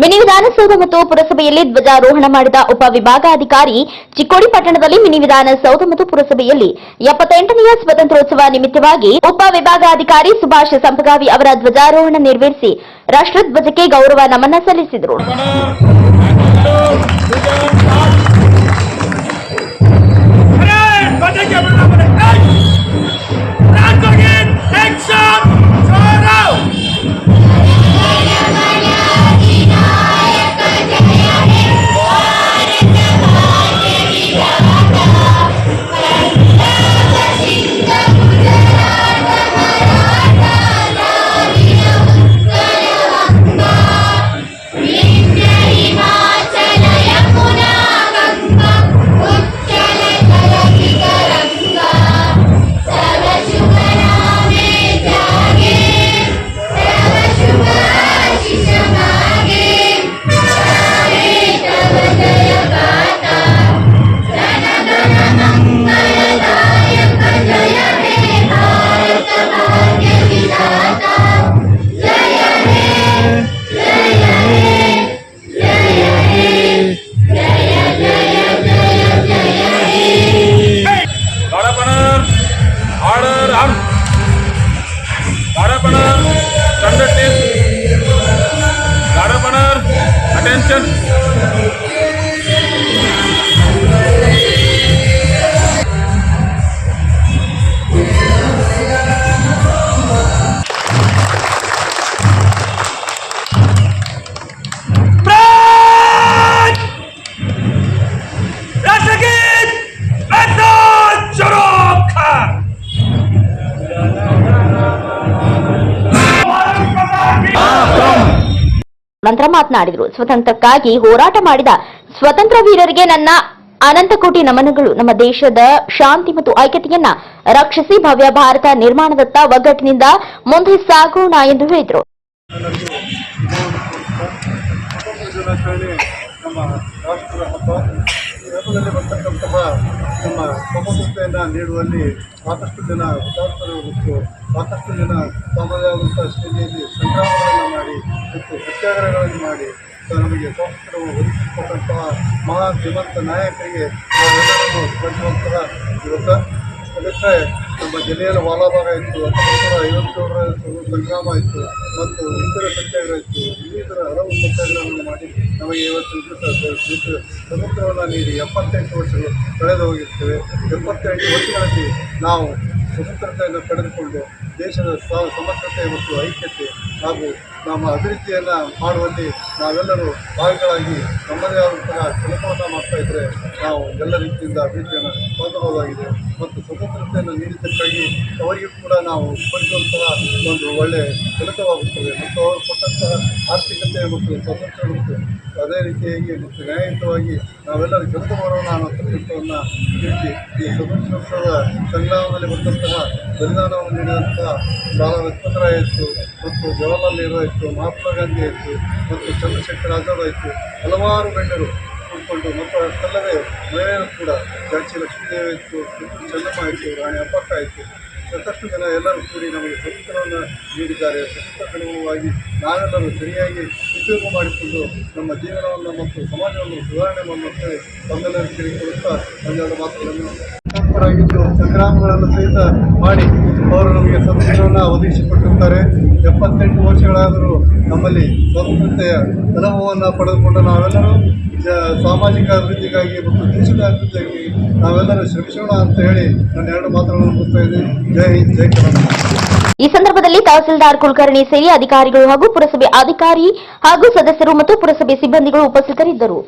Mini Vidhana Soudha ಮತ್ತು ಪುರಸಭೆಯಲ್ಲಿ ಧ್ವಜಾರೋಹಣ ಮಾಡಿದ ಉಪವಿಭಾಗಾಧಿಕಾರಿ ಚಿಕ್ಕೋಡಿ ಪಟ್ಟಣದಲ್ಲಿ ಮಿನಿ ವಿಧಾನಸೌಧ ಮತ್ತು ಪುರಸಭೆಯಲ್ಲಿ ಎಪ್ಪತ್ತೆಂಟನೆಯ ಸ್ವಾತಂತ್ರ್ಯೋತ್ಸವ ನಿಮಿತ್ತವಾಗಿ ಉಪವಿಭಾಗಾಧಿಕಾರಿ ಸುಭಾಷ್ ಸಂಪಗಾವಿ ಅವರ ಧ್ವಜಾರೋಹಣ ನೆರವೇರಿಸಿ ರಾಷ್ಟ್ರಧ್ವಜಕ್ಕೆ ಗೌರವ ನಮನ ಸಲ್ಲಿಸಿದರು. Attention. ಮಾತನಾಡಿದರು. ಸ್ವತಂತ್ರಕ್ಕಾಗಿ ಹೋರಾಟ ಮಾಡಿದ ಸ್ವತಂತ್ರ ವೀರರಿಗೆ ನನ್ನ ಅನಂತ ಕೋಟಿ ನಮನಗಳು. ನಮ್ಮ ದೇಶದ ಶಾಂತಿ ಮತ್ತು ಐಕ್ಯತೆಯನ್ನ ರಕ್ಷಿಸಿ ಭವ್ಯ ಭಾರತ ನಿರ್ಮಾಣದತ್ತ ಒಗ್ಗಟ್ಟಿನಿಂದ ಮುಂದೆ ಸಾಗೋಣ ಎಂದು ಹೇಳಿದರು. ನಮ್ಮ ಸ್ವತಂತ್ರತೆಯನ್ನು ನೀಡುವಲ್ಲಿ ಸಾಕಷ್ಟು ಜನ ಸಾಕಷ್ಟು ಜನ ಆದಂಥ ಶೈಲಿಯಲ್ಲಿ ಮಾಡಿ ಮತ್ತು ಸತ್ಯಾಗ್ರಹಗಳನ್ನು ಮಾಡಿ. ನಮಗೆ ಸ್ವಾತಂತ್ರ್ಯವನ್ನು ಒದಗಿಸಿಕೊಟ್ಟಂತಹ ಮಹಾ ಶ್ರೀಮಂತ ನಾಯಕರಿಗೆ ನಾವೆಲ್ಲರನ್ನು ಸ್ಮರಿಸುವಂತಹ ದಿವಸ. ಅದಕ್ಕೆ ನಮ್ಮ ಜಿಲ್ಲೆಯಲ್ಲಿ ವಾಲಾಭಾಗ ಇತ್ತು ಹತ್ತೊಂಬತ್ತು ನೂರ ಐವತ್ತೇಳರ ಸಂಗ್ರಾಮ ಇತ್ತು ಮತ್ತು ಇತರ ಸತ್ಯಾಗ್ರಹ ಇತ್ತು. ಇನ್ನಿತರ ಹಲವು ಸತ್ಯಾಗ್ರಹಗಳನ್ನು ಮಾಡಿ ನಮಗೆ ಇವತ್ತು ಸ್ವತಂತ್ರವನ್ನು ನೀಡಿ ಎಪ್ಪತ್ತೆಂಟು ವರ್ಷಗಳು ಕಳೆದು ಹೋಗಿರ್ತೇವೆ. ಎಪ್ಪತ್ತೆಂಟು ವರ್ಷಗಳಲ್ಲಿ ನಾವು ಸ್ವತಂತ್ರತೆಯನ್ನು ಪಡೆದುಕೊಂಡು ದೇಶದ ಸಮಗ್ರತೆ ಮತ್ತು ಐಕ್ಯತೆ ಹಾಗೂ ನಮ್ಮ ಅಭಿವೃದ್ಧಿಯನ್ನು ಮಾಡುವಲ್ಲಿ ನಾವೆಲ್ಲರೂ ಭಾಗಿಗಳಾಗಿ ನಮ್ಮದೇ ಆದಂತಹ ಕೆಲಸವನ್ನು ಮಾಡ್ತಾ ಇದ್ದರೆ ನಾವು ಎಲ್ಲ ರೀತಿಯಿಂದ ಅಭಿವೃದ್ಧಿಯನ್ನು ಹೊಂದಬಹುದಾಗಿದೆ ಮತ್ತು ಸ್ವತಂತ್ರತೆಯನ್ನು ನೀಡಿದ್ದಕ್ಕಾಗಿ ಅವರಿಗೂ ಕೂಡ ನಾವು ಕೊಡಿಸುವಂತಹ ಒಂದು ಒಳ್ಳೆಯ ಕೆಲಸವಾಗುತ್ತದೆ ಮತ್ತು ಅವರು ಕೊಟ್ಟಂತಹ ಆರ್ಥಿಕತೆ ಮತ್ತು ಸ್ವತಂತ್ರ ಮತ್ತು ಅದೇ ರೀತಿಯಾಗಿ ಮತ್ತು ನ್ಯಾಯಯುತವಾಗಿ ನಾವೆಲ್ಲರೂ ಕೆಲಸ ಮಾಡೋಣ ಅನ್ನೋ ಕೆಲಸವನ್ನು ತಿಳಿಸಿ ಈ ಸ್ವತಂತ್ರೋತ್ಸವದ ಸಂಗ್ರಾಮದಲ್ಲಿ ಬಂದಂತಹ ಬಲಿದಾನವನ್ನು ನೀಡಿದಂತಹ ಲಾಲಾ ಲಜಪತ್ ಇತ್ತು ಮತ್ತು ಜವಾಹರ್ಲಾಲ್ ನೆಹರು ಇತ್ತು ಮಹಾತ್ಮ ಗಾಂಧಿ ಇತ್ತು ಮತ್ತು ಚಂದ್ರಶೇಖರ್ ಆಜಾದ್ ಆಯಿತು, ಹಲವಾರು ಗಣ್ಯರು ಕೂತ್ಕೊಂಡು, ಮತ್ತು ಅಷ್ಟಲ್ಲದೆ ಮಹಿಳೆಯರು ಕೂಡ ಝಾನ್ಸಿ ಲಕ್ಷ್ಮೀದೇವಿ ಇತ್ತು ಚೆನ್ನಮ್ಮ ಆಯಿತು, ರಾಣಿ ಅಪ್ಪಕ್ಕ ಇತ್ತು ಸಾಕಷ್ಟು ಜನ ಎಲ್ಲರೂ ಕೂಡಿ ನಮಗೆ ಸ್ವತಂತ್ರವನ್ನು ನೀಡಿದ್ದಾರೆ. ಸ್ವತಂತ್ರಕ್ಕನುಗುಣವಾಗಿ ನಾವೆಲ್ಲರೂ ಸರಿಯಾಗಿ ಉಪಯೋಗ ಮಾಡಿಕೊಂಡು ನಮ್ಮ ಜೀವನವನ್ನು ಮತ್ತು ಸಮಾಜವನ್ನು ಸುಧಾರಣೆ ಮಾಡುವಂತೆ ತಮ್ಮೆಲ್ಲರೂ ಕೇಳಿಕೊಳ್ಳುತ್ತಾ ಒಂದೆರಡು ಮಾತುಗಳನ್ನು. ತತ್ಪರಾಗಿದ್ದು ಸಂಗ್ರಾಮಗಳನ್ನು ಸಹಿತ ಮಾಡಿ ಅವರು ನಮಗೆ ಸ್ವತಂತ್ರವನ್ನು ಒದಗಿಸಿಕೊಟ್ಟಿರ್ತಾರೆ. ಎಪ್ಪತ್ತೆಂಟು ವರ್ಷಗಳಾದರೂ ನಮ್ಮಲ್ಲಿ ಸ್ವತಂತ್ರತೆಯ ಅನುಭವವನ್ನು ಪಡೆದುಕೊಂಡು ನಾವೆಲ್ಲರೂ ಸಾಮಾಜಿಕ ಅಭಿವೃದ್ಧಿಗಾಗಿ ಮತ್ತು ದೇಶದ ಅಭಿವೃದ್ಧಿಗಾಗಿ ನಾವೆಲ್ಲರೂ ಶ್ರಮಿಸೋಣ ಅಂತ ಹೇಳಿ ನಾನು ಎರಡು ಮಾತುಗಳನ್ನು ಮುಗಿಸ್ತಾ ಇದ್ದೀನಿ. ಜೈ ಹಿಂದ್, ಜೈ ಕರ್ನಾಟಕ. ಈ ಸಂದರ್ಭದಲ್ಲಿ ತಹಸೀಲ್ದಾರ್ ಕುಲಕರ್ಣಿ ಸೇರಿ ಅಧಿಕಾರಿಗಳು ಹಾಗೂ ಪುರಸಭೆ ಅಧಿಕಾರಿ ಹಾಗೂ ಸದಸ್ಯರು ಮತ್ತು ಪುರಸಭೆ ಸಿಬ್ಬಂದಿಗಳು ಉಪಸ್ಥಿತರಿದ್ದರು.